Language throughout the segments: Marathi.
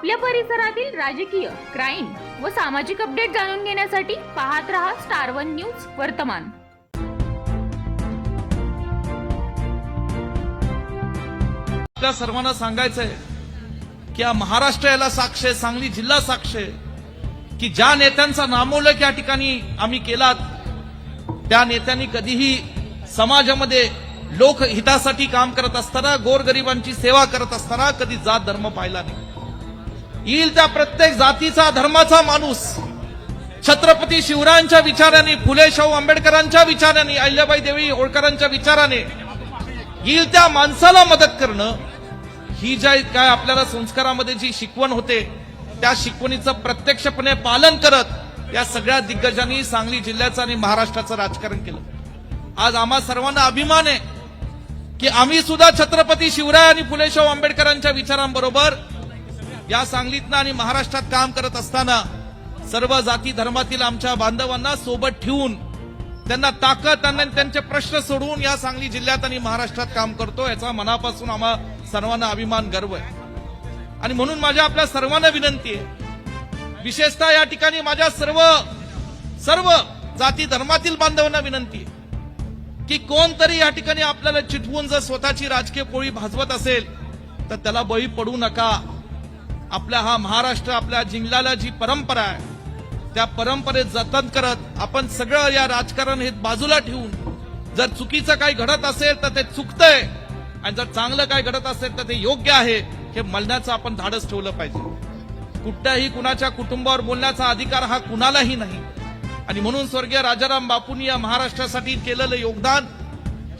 आपल्या परिसरातील राजकीय क्राईम व सामाजिक अपडेट जाणून घेण्यासाठी पाहत रहा स्टार वन न्यूज वर्तमान. आपल्या सर्वांना सांगायचंय की या महाराष्ट्र याला साक्ष आहे सांगली जिल्हा साक्ष आहे की ज्या नेत्यांचा नामोल्लेख या ठिकाणी आम्ही केलात त्या नेत्यांनी कधीही समाजामध्ये लोकहितासाठी काम करत असताना गोरगरिबांची सेवा करत असताना कधी जात धर्म पाहिला नाही. येईल त्या प्रत्येक जातीचा धर्माचा माणूस. छत्रपती शिवरायांच्या विचाराने फुले शाहू आंबेडकरांच्या विचाराने अहिल्याबाई देवी होळकरांच्या विचाराने येईल त्या माणसाला मदत करणं. ही ज्या काय आपल्याला संस्कारामध्ये जी शिकवण होते त्या शिकवणीचं प्रत्यक्षपणे पालन करत या सगळ्या दिग्गजांनी सांगली जिल्ह्याचं आणि महाराष्ट्राचं राजकारण केलं. आज आम्हा सर्वांना अभिमान आहे की आम्ही सुद्धा छत्रपती शिवराय आणि फुले शाहू आंबेडकरांच्या विचारांबरोबर या सांगलीतनं आणि महाराष्ट्रात काम करत असताना सर्व जाती धर्मातील आमच्या बांधवांना सोबत ठेवून त्यांना ताकद त्यांना त्यांचे प्रश्न सोडवून या सांगली जिल्ह्यात आणि महाराष्ट्रात काम करतो याचा मनापासून आम्हा सर्वांना अभिमान गर्व आहे. आणि म्हणून माझ्या आपल्या सर्वांना विनंती आहे विशेषतः या ठिकाणी माझ्या सर्व सर्व जाती धर्मातील बांधवांना विनंती आहे की कोणतरी या ठिकाणी आपल्याला चिटवून जर स्वतःची राजकीय पोळी भाजवत असेल तर त्याला बळी पडू नका. आपला हा महाराष्ट्र आपल्या जिल्ह्याला जी परंपरा आहे त्या परंपरेत जतन करत आपण सगळं या राजकारण हे बाजूला ठेवून जर चुकीचं काही घडत असेल तर ते चुकतंय आणि जर चांगलं काही घडत असेल तर ते योग्य आहे हे म्हणण्याचं आपण धाडस ठेवलं पाहिजे. कुठल्याही कुणाच्या कुटुंबावर बोलण्याचा अधिकार हा कुणालाही नाही. आणि म्हणून स्वर्गीय राजाराम बापूंनी या महाराष्ट्रासाठी केलेलं योगदान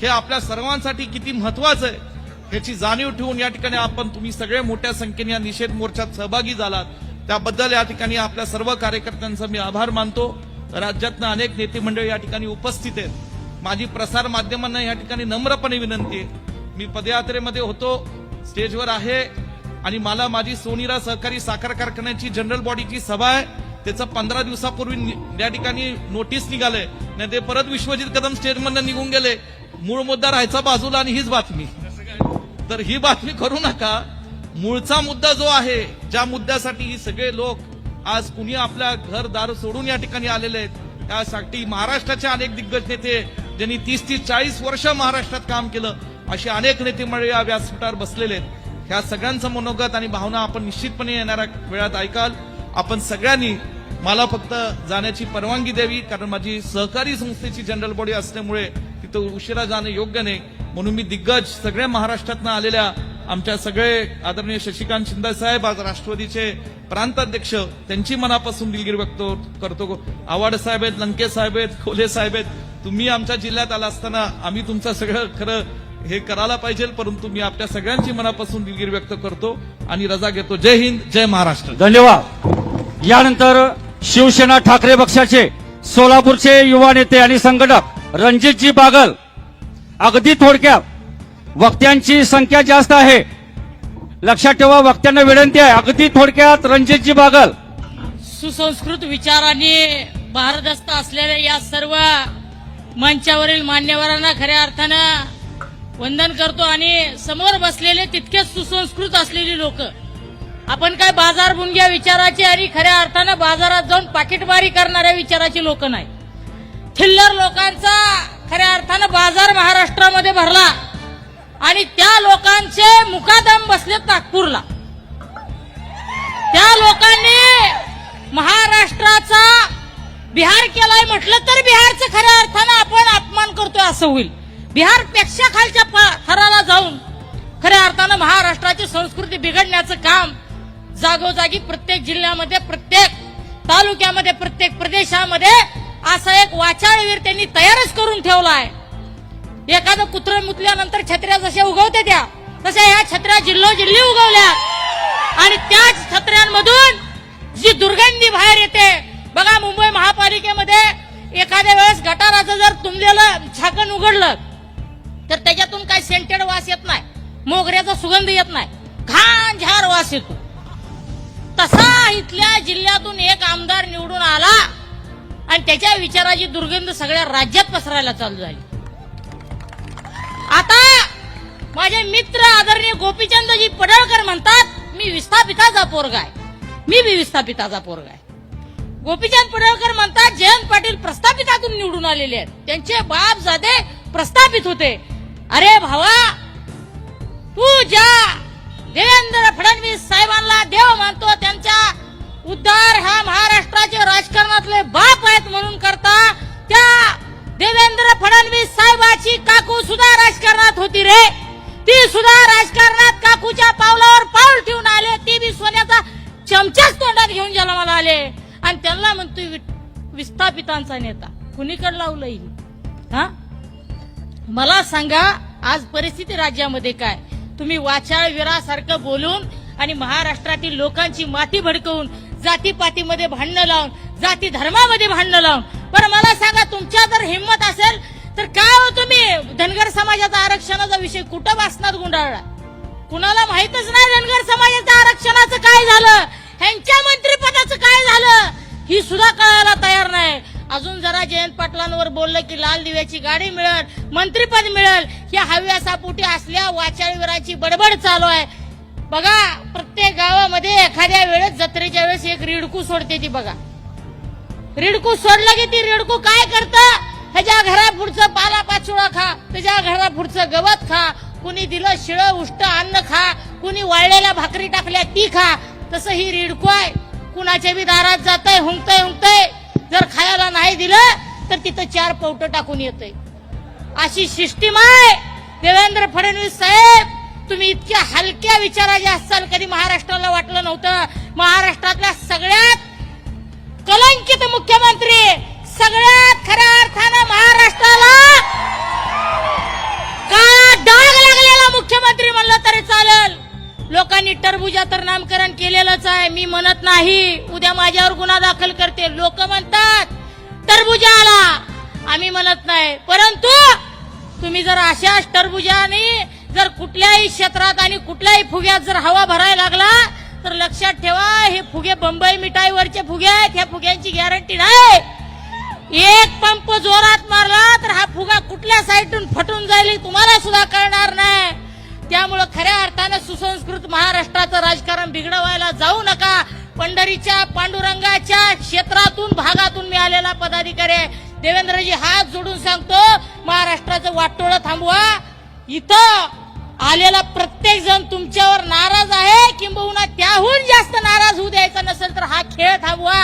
हे आपल्या सर्वांसाठी किती महत्वाचं आहे. ह्याची जाणीव ठेवून या ठिकाणी आपण तुम्ही सगळे मोठ्या संख्येने या निषेध मोर्चात सहभागी झालात. त्याबद्दल या ठिकाणी आपल्या सर्व कार्यकर्त्यांचा मी आभार मानतो. राज्यातनं अनेक नेते मंडळी या ठिकाणी उपस्थित आहेत. माझी प्रसार माध्यमांना या ठिकाणी नम्रपणे विनंती आहे. मी पदयात्रेमध्ये होतो स्टेजवर आहे आणि मला माझी सोनीरा सहकारी साखर कारखान्याची जनरल बॉडीची सभा आहे. त्याचं पंधरा दिवसापूर्वी या ठिकाणी नोटीस निघालंय. नाही ते परत विश्वजित कदम स्टेजमधनं निघून गेले. मूळ मुद्दा राहायचा बाजूला आणि हीच बातमी. तर ही बातमी करू नका. मूळचा मुद्दा जो आहे ज्या मुद्द्यासाठी ही सगळे लोक आज कुणी आपल्या घर दार सोडून या ठिकाणी आलेले आहेत त्यासाठी महाराष्ट्राचे अनेक दिग्गज नेते ज्यांनी तीस तीस चाळीस वर्ष महाराष्ट्रात काम केलं असे अनेक नेते मंडळी या व्यासपीठावर बसलेले आहेत. ह्या सगळ्यांचं मनोगत आणि भावना आपण निश्चितपणे येणाऱ्या वेळात ऐकाल. आपण सगळ्यांनी मला फक्त जाण्याची परवानगी द्यावी कारण माझी सहकारी संस्थेची जनरल बॉडी असल्यामुळे तिथं उशिरा जाणं योग्य नाही. म्हणून मी दिग्गज सगळ्या महाराष्ट्रातनं आलेल्या आमच्या सगळे आदरणीय शशिकांत शिंदे साहेब आज राष्ट्रवादीचे प्रांताध्यक्ष त्यांची मनापासून दिलगिरी व्यक्त करतो. आवाड साहेब आहेत लंके साहेब आहेत खोले साहेब आहेत. तुम्ही आमच्या जिल्ह्यात आला असताना आम्ही तुमचं सगळं खरं हे करायला पाहिजे परंतु मी आपल्या सगळ्यांची मनापासून दिलगिरी व्यक्त करतो आणि रजा घेतो. जय हिंद जय महाराष्ट्र. धन्यवाद. यानंतर शिवसेना ठाकरे पक्षाचे सोलापूरचे युवा नेते आणि संघटक रणजितजी बागल अगदी थोडक्यात वक्त्यांची संख्या जास्त आहे. लक्षात ठेवा वक्त्यांना विनंती आहे अगदी थोडक्यात रणजितजी बागल. सुसंस्कृत विचाराने भारदस्त असलेल्या या सर्व मंचावरील मान्यवरांना खऱ्या अर्थानं वंदन करतो आणि समोर बसलेले तितकेच सुसंस्कृत असलेली लोक. आपण काय बाजार बुंग्या विचाराचे आणि खऱ्या अर्थानं बाजारात जाऊन पाकिटमारी करणाऱ्या विचाराची लोक नाही. थिल्लर लोकांचा खऱ्या अर्थानं बाजार महाराष्ट्रामध्ये भरला. आणि त्या लोकांचे मुकादम बसलेत नागपूरला. त्या लोकांनी महाराष्ट्राचा बिहार केलाय म्हटलं तर बिहारचं खऱ्या अर्थानं आपण अपमान करतोय असं होईल. बिहारपेक्षा खालच्या थराला जाऊन खऱ्या अर्थानं महाराष्ट्राची संस्कृती बिघडण्याचं काम जागोजागी प्रत्येक जिल्ह्यामध्ये प्रत्येक तालुक्यामध्ये प्रत्येक प्रदेशामध्ये असा एक वाचाळवीर त्यांनी तयारच करून ठेवला आहे एखादं कुत्र मुतल्यानंतर छत्र्या जशा उगवते त्या तशा ह्या छत्र्या जिल्हो जिल्ही उगवल्या आणि त्याच छत्र्यांमधून जी दुर्गंधी बाहेर येते बघा मुंबई महापालिकेमध्ये एखाद्या वेळेस गटाराचं जर तुंबलेलं झाकण उघडलं तर त्याच्यातून काही सेंटेड वास येत नाही मोगऱ्याचा सुगंध येत नाही घाण झार वास येतो. तसा इथल्या जिल्ह्यातून एक आमदार निवडून आला आणि त्याच्या विचाराची दुर्गंध सगळ्या राज्यात पसरायला चालू झाली. आता माझे मित्र आदरणीय गोपीचंदजी पडळकर म्हणतात मी विस्थापिताचा पोरगा आहे. मी बी विस्थापिताचा पोरगा आहे. गोपीचंद पडळकर म्हणतात जयंत पाटील प्रस्थापितातून निवडून आलेले आहेत. त्यांचे बाप जाते प्रस्थापित होते. अरे भावा तू ज्या देवेंद्र फडणवीस साहेबांना देव मानतो त्यांच्या उद्धार हा महाराष्ट्राचे राजकारणातले बाप आहेत म्हणून करता त्या देवेंद्र फडणवीस साहेबाची काकू सुद्धा राजकारणात होती रे. ती सुद्धा राजकारणात काकूच्या पावलावर पाऊल ठेवून आले. ती बी सोन्याचा चमचाच तोंडात घेऊन जन्माला आले. आणि त्यांना म्हणतोय विस्थापितांचा नेता. कुणीकडे लावलं हा? मला सांगा आज परिस्थिती राज्यामध्ये काय? तुम्ही वाचाळ विरासारखं बोलून आणि महाराष्ट्रातील लोकांची माती भडकवून जातीपातीमध्ये भांडणं लावून जाती धर्मामध्ये भांडणं लावून. बरं मला सांगा तुमच्या जर हिंमत असेल तर काय हो तुम्ही? धनगर समाजाचा आरक्षणाचा विषय कुठं वाचणार गुंडाळला? कुणाला माहितच नाही धनगर समाजाच्या आरक्षणाचं काय झालं? ह्यांच्या मंत्रिपदाचं काय झालं? ही सुद्धा कळायला तयार नाही. अजून जरा जयंत पाटलांवर बोललं की लाल दिव्याची गाडी मिळेल मंत्रिपद मिळेल. या हव्यासापोटी असल्या वाचाळवीराची बडबड चालू आहे. बघा प्रत्येक गावामध्ये एखाद्या वेळेस जत्रेच्या वेळेस एक रिडकू सोडते ती बघा. रिडकू सोडलं की ती रिडकू काय करतं? ह्याच्या घरा पुढचं पाला पाचोळा खा त्याच्या घरा पुढचं गवत खा कुणी दिलं शिळ उष्ट अन्न खा कुणी वाळलेल्या भाकरी टाकल्या ती खा. तसं ही रिडकू आहे. कुणाच्या बी दारात जातय हुंकतय हुंकतय. जर खायला नाही दिलं तर तिथं चार पवट टाकून येतय. अशी सिस्टीम आहे. देवेंद्र फडणवीस साहेब तुम्ही इतक्या हलक्या विचाराचे असाल कधी महाराष्ट्राला वाटलं नव्हतं. महाराष्ट्रातल्या सगळ्यात कलंकित मुख्यमंत्री सगळ्यात खऱ्या अर्थानं महाराष्ट्राला का डाग लागलेला मुख्यमंत्री म्हणलं तरी चालेल. लोकांनी टरबुजा तर नामकरण केलेलंच आहे मी म्हणत नाही. उद्या माझ्यावर गुन्हा दाखल करते लोक म्हणतात टरबुजा आला. आम्ही म्हणत नाही. परंतु तुम्ही जर अशाच टरबुजाने जर कुठल्याही क्षेत्रात आणि कुठल्याही फुग्यात जर हवा भरायला लागला तर लक्षात ठेवा हे फुगे बंबई मिठाईवरचे फुगे आहेत. ह्या फुग्यांची गॅरंटी नाही. एक पंप जोरात मारला तर हा फुगा कुठल्या साईडून फटून जाईल तुम्हाला सुद्धा कळणार नाही. त्यामुळं खऱ्या अर्थानं सुसंस्कृत महाराष्ट्राचं राजकारण बिघडवायला जाऊ नका. पंढरीच्या पांडुरंगाच्या क्षेत्रातून भागातून मिळालेला पदाधिकारी देवेंद्रजी हात जोडून सांगतो महाराष्ट्राचं वाटोळं थांबवा. इथं आलेला प्रत्येक जण तुमच्यावर नाराज आहे. किंबहुना त्याहून जास्त नाराज होऊ द्यायचा नसेल तर हा खेळ थांबवा.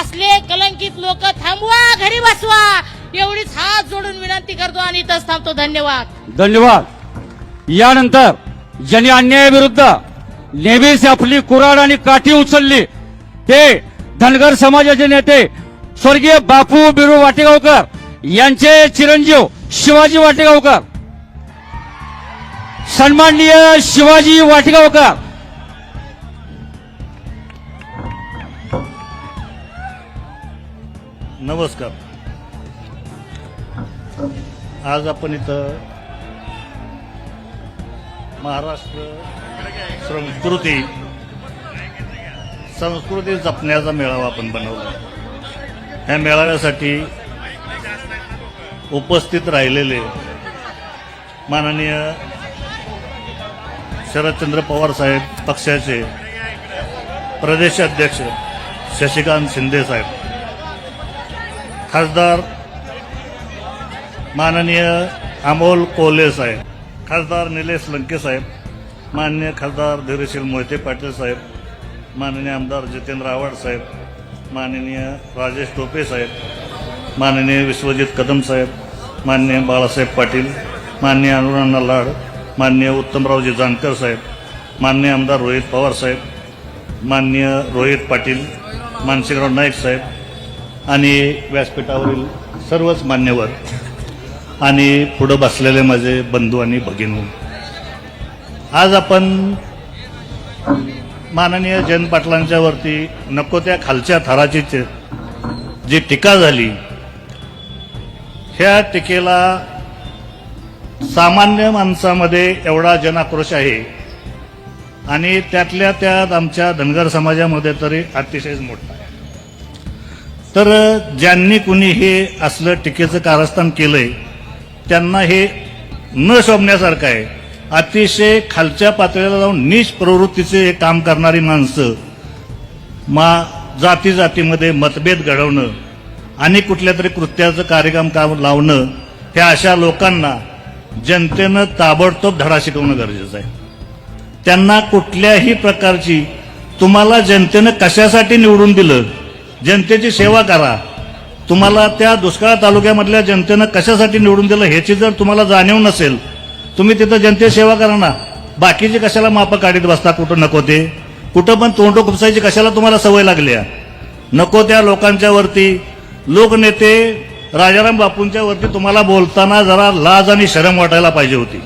असले कलंकित लोक थांबवा घरी बसवा. एवढीच हात जोडून विनंती करतो आणि इथंच थांबतो. धन्यवाद. धन्यवाद. यानंतर ज्यांनी अन्यायाविरुद्ध नेहमीच आपली कुराड आणि काठी उचलली ते धनगर समाजाचे नेते स्वर्गीय बापू बिरू वाटेगावकर यांचे चिरंजीव शिवाजी वाटेगावकर सन्माननीय शिवाजी वाटगावकर. नमस्कार. आज आपण इथं महाराष्ट्र संस्कृती संस्कृती जपण्याचा मेळावा आपण बनवला. ह्या मेळाव्यासाठी उपस्थित राहिलेले माननीय शरदचंद्र पवार साहेब पक्षाचे प्रदेशाध्यक्ष शशिकांत शिंदे साहेब. खासदार माननीय अमोल कोल्हे साहेब खासदार निलेश लंके साहेब माननीय खासदार धीरशील मोहिते पाटील साहेब माननीय आमदार जितेंद्र आव्हाड साहेब माननीय राजेश टोपे साहेब माननीय विश्वजित कदम साहेब माननीय बाळासाहेब पाटील माननीय अनुराणा लाड माननीय उत्तमरावजी जानकर साहेब माननीय आमदार रोहित पवार साहेब माननीय रोहित पाटील मानसिंगराव नाईक साहेब आणि व्यासपीठावरील सर्वच मान्यवर आणि पुढं बसलेले माझे बंधू आणि भगिनी. आज आपण माननीय जयंत पाटलांच्यावरती नको त्या खालच्या थराची जी टीका झाली ह्या टीकेला सामान्य माणसामध्ये एवढा जनाक्रोश आहे. आणि त्यातल्या त्यात आमच्या धनगर समाजामध्ये तरी अतिशयच मोठा आहे. तर ज्यांनी कुणी हे असलं टीकेचं कारस्थान केलंय त्यांना हे न शोभण्यासारखं आहे. अतिशय खालच्या पातळीला जाऊन निष प्रवृत्तीचे हे काम करणारी माणसं मा जाती जातीमध्ये मतभेद घडवणं आणि कुठल्या तरी कृत्याचं कार्यक्रम काम लावणं ह्या अशा लोकांना जनतेनं ताबडतोब धडा शिकवणं गरजेचं आहे. त्यांना कुठल्याही प्रकारची तुम्हाला जनतेनं कशासाठी निवडून दिलं जनतेची सेवा करा. तुम्हाला त्या दुष्काळ तालुक्यामधल्या जनतेनं कशासाठी निवडून दिलं ह्याची जर तुम्हाला जाणीव नसेल तुम्ही तिथं जनतेची सेवा करा ना. बाकीचे कशाला मापं काढीत बसता कुठं नको ते? कुठं पण तोंड खुपसायची कशाला तुम्हाला सवय लागली आहे? नको त्या लोकांच्या वरती. लोकनेते राजाराम बापूंच्या वरती तुम्हाला बोलताना जरा लाज आणि शरम वाटायला पाहिजे होती.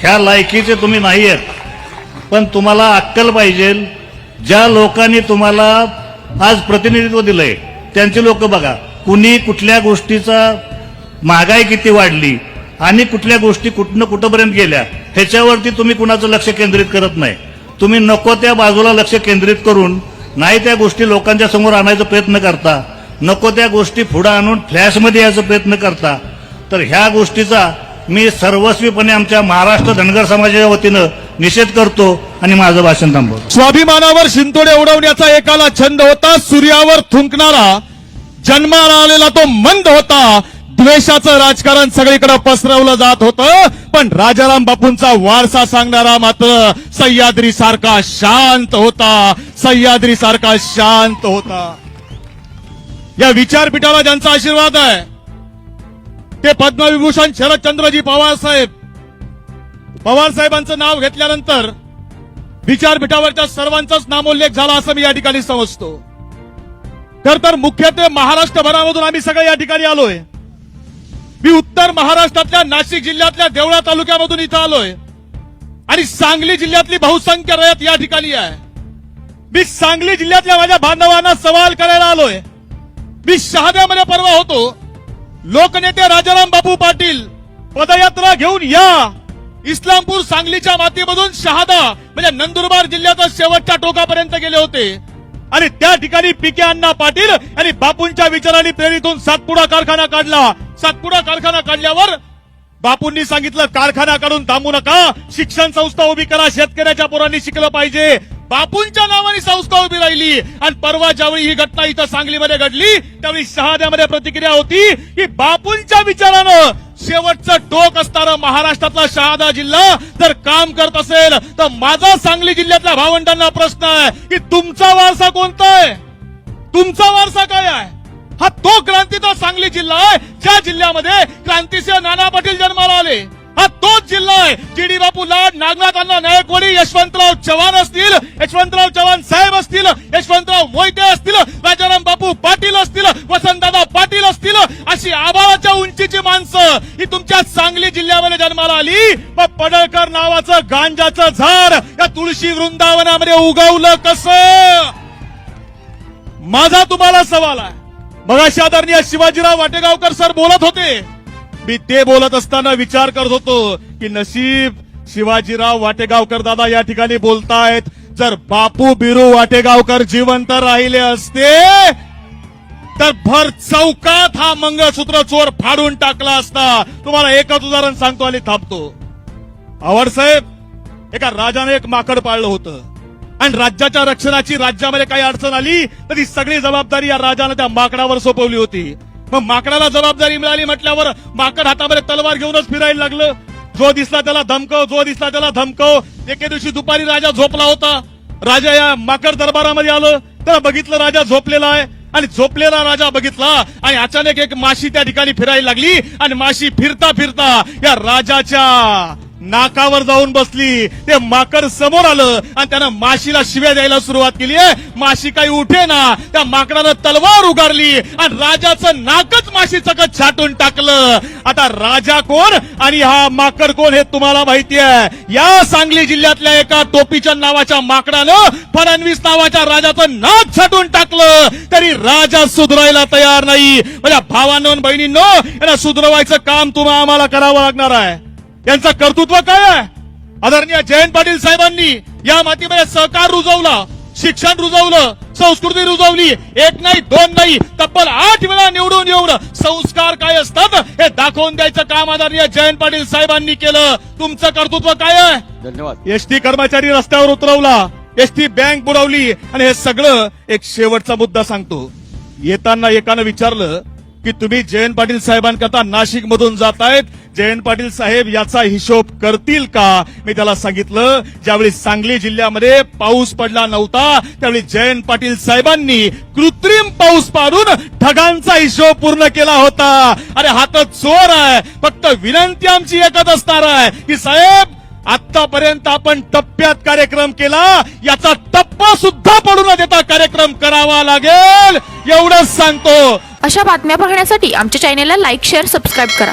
ह्या लायकीचे तुम्ही नाही आहेत पण तुम्हाला अक्कल पाहिजे ज्या लोकांनी तुम्हाला आज प्रतिनिधित्व दिलंय त्यांची लोक बघा. कुणी कुठल्या गोष्टीचा महागाई किती वाढली आणि कुठल्या गोष्टी कुठनं कुठंपर्यंत गेल्या ह्याच्यावरती तुम्ही कुणाचं लक्ष केंद्रित करत नाही. तुम्ही नको त्या बाजूला लक्ष केंद्रित करून नाही त्या गोष्टी लोकांच्या समोर आणायचा प्रयत्न करता. नको त्या गोष्टी पुढे आणून फ्लॅशमध्ये यायचा प्रयत्न करता. तर ह्या गोष्टीचा मी सर्वस्वीपणे आमच्या महाराष्ट्र धनगर समाजाच्या वतीनं निषेध करतो आणि माझं भाषण थांबवतो. स्वाभिमानावर शिंतोडे उडवण्याचा एकाला छंद होता सूर्यावर थुंकणारा जन्माला आलेला तो मंद होता. द्वेषाचं राजकारण सगळीकडे पसरवलं जात होतं पण राजाराम बापूंचा वारसा सांगणारा मात्र सह्याद्री सारखा शांत होता. सह्याद्री सारखा शांत होता. या विचारपीठाला ज्यांचा आशीर्वाद आहे ते पद्मविभूषण शरदचंद्रजी पवार साहेब. पवार साहेबांचं नाव घेतल्यानंतर विचारपीठावरच्या सर्वांचाच नामोल्लेख झाला असं मी या ठिकाणी समजतो. तर तर मुख्यत्वे महाराष्ट्रभरामधून आम्ही सगळे या ठिकाणी आलोय. मी उत्तर महाराष्ट्रातल्या नाशिक जिल्ह्यातल्या देवळा तालुक्यामधून इथं आलोय. आणि सांगली जिल्ह्यातली बहुसंख्य रयत या ठिकाणी आहे. मी सांगली जिल्ह्यातल्या माझ्या बांधवांना सवाल करायला आलोय. मी शहाद्यामध्ये परवा होतो. लोकनेते राजाराम बापू पाटील पदयात्रा घेऊन या. इस्लामपूर सांगलीच्या मातीमधून शहादा म्हणजे नंदुरबार जिल्ह्याच्या शेवटच्या टोकापर्यंत गेले होते. आणि त्या ठिकाणी पिके अण्णा पाटील आणि बापूंच्या विचारांनी प्रेरित होऊन सातपुडा कारखाना काढला. सातपुडा कारखाना काढल्यावर बापूंनी सांगितलं कारखाना काढून थांबू नका. शिक्षण संस्था उभी करा. शेतकऱ्याच्या पोरांनी शिकलं पाहिजे. बापूंच्या नावाने संस्था उभी राहिली. आणि परवा ज्यावेळी ही घटना इथं सांगलीमध्ये घडली त्यावेळी शहाद्यामध्ये प्रतिक्रिया होती की बापूंच्या विचारानं शेवटचं टोक असणारा महाराष्ट्रातला शहादा जिल्हा जर काम करत असेल तर माझा सांगली जिल्ह्यातल्या भावंडांना प्रश्न आहे की तुमचा वारसा कोणता आहे? तुमचा वारसा काय आहे? हा तो क्रांतीचा सांगली जिल्हा आहे ज्या जिल्ह्यामध्ये क्रांतीसिंह नाना पाटील जन्माला आले. हा तोच जिल्हा आहे. जी बापू लाड नागनाथांना नायकवाडी यशवंतराव चव्हाण असतील यशवंतराव चव्हाण साहेब असतील यशवंतराव मोहिते असतील राजाराम बापू पाटील असतील वसंतदादा पाटील असतील अशी आभाळाच्या उंचीची माणसं ही तुमच्या सांगली जिल्ह्यामध्ये जन्माला आली. मग पडळकर नावाचं गांजाचं झाड या तुळशी वृंदावनामध्ये उगवलं कसं? माझा तुम्हाला सवाल आहे. मगाशी आदरणीय शिवाजीराव वाटेगावकर सर बोलत होते. मी ते बोलत असताना विचार करत होतो की नशीब शिवाजीराव वाटेगावकर दादा या ठिकाणी बोलतायत. जर बापू बिरू वाटेगावकर जिवंत राहिले असते तर भर चौकात हा मंगळसूत्र चोर फाडून टाकला असता. तुम्हाला एकच उदाहरण सांगतो आणि थांबतो. आवड साहेब एका राजाने एक माकड पाळलं होतं. आणि राज्याच्या रक्षणाची राज्यामध्ये काही अडचण आली तर ती सगळी जबाबदारी या राजाने त्या माकडावर सोपवली होती. मग माकडाला जबाबदारी मिळाली म्हटल्यावर माकड हातामध्ये तलवार घेऊनच फिरायला लागलं. जो दिसला त्याला धमकव जो दिसला त्याला धमकव. एके दिवशी दुपारी राजा झोपला होता. राजा या माकड दरबारामध्ये आलं. त्याला बघितलं राजा झोपलेला आहे. आणि झोपलेला राजा बघितला आणि अचानक एक माशी त्या ठिकाणी फिरायला लागली. आणि माशी फिरता फिरता या राजाच्या नाकावर जाऊन बसली. ते माकड समोर आलं आणि त्यानं माशीला शिव्या द्यायला सुरुवात केली. आहे माशी काही उठे ना. त्या माकडानं तलवार उगारली आणि राजाचं नाकच माशी सकट छाटून टाकलं. आता राजा कोण आणि हा माकड कोण हे तुम्हाला माहिती आहे. या सांगली जिल्ह्यातल्या एका टोपीच्या नावाच्या माकडानं फडणवीस नावाच्या राजाचं नाक छाटून टाकलं. तरी राजा सुधरायला तयार नाही. माझ्या भावांनो बहिणींनो यांना सुधरवायचं काम तुम्हाला आम्हाला करावं लागणार आहे. यांचं कर्तृत्व काय आहे? आदरणीय जयंत पाटील साहेबांनी या मातीमध्ये सहकार रुजवला शिक्षण रुजवलं संस्कृती रुजवली एक नाही दोन नाही तब्बल आठ वेळा निवडून येऊन संस्कार काय असतात हे दाखवून द्यायचं काम आदरणीय जयंत पाटील साहेबांनी केलं. तुमचं कर्तृत्व काय आहे? धन्यवाद. एसटी कर्मचारी रस्त्यावर उतरवला एसटी बँक बुडवली आणि हे सगळं एक शेवटचा मुद्दा सांगतो. येताना एकानं विचारलं की तुम्ही जयंत पाटील साहेबांकरता नाशिक मधून जातायत जयंत पाटील साहेब याचा हिशोब करतील का? मी त्याला सांगितलं ज्यावेळी सांगली जिल्ह्यामध्ये पाऊस पडला नव्हता त्यावेळी जयंत पाटील साहेबांनी कृत्रिम पाऊस पाडून ढगांचा हिशोब पूर्ण केला होता. अरे हातात चोर आहे. फक्त विनंती आमची एकच असणार आहे की साहेब आतापर्यंत आपण टप्प्यात कार्यक्रम केला याचा टप्पा सुद्धा पडू न देता कार्यक्रम करावा लागेल. एवढंच सांगतो. अशा बातम्या पाहण्यासाठी आमच्या चॅनेलला लाईक शेअर सबस्क्राईब करा.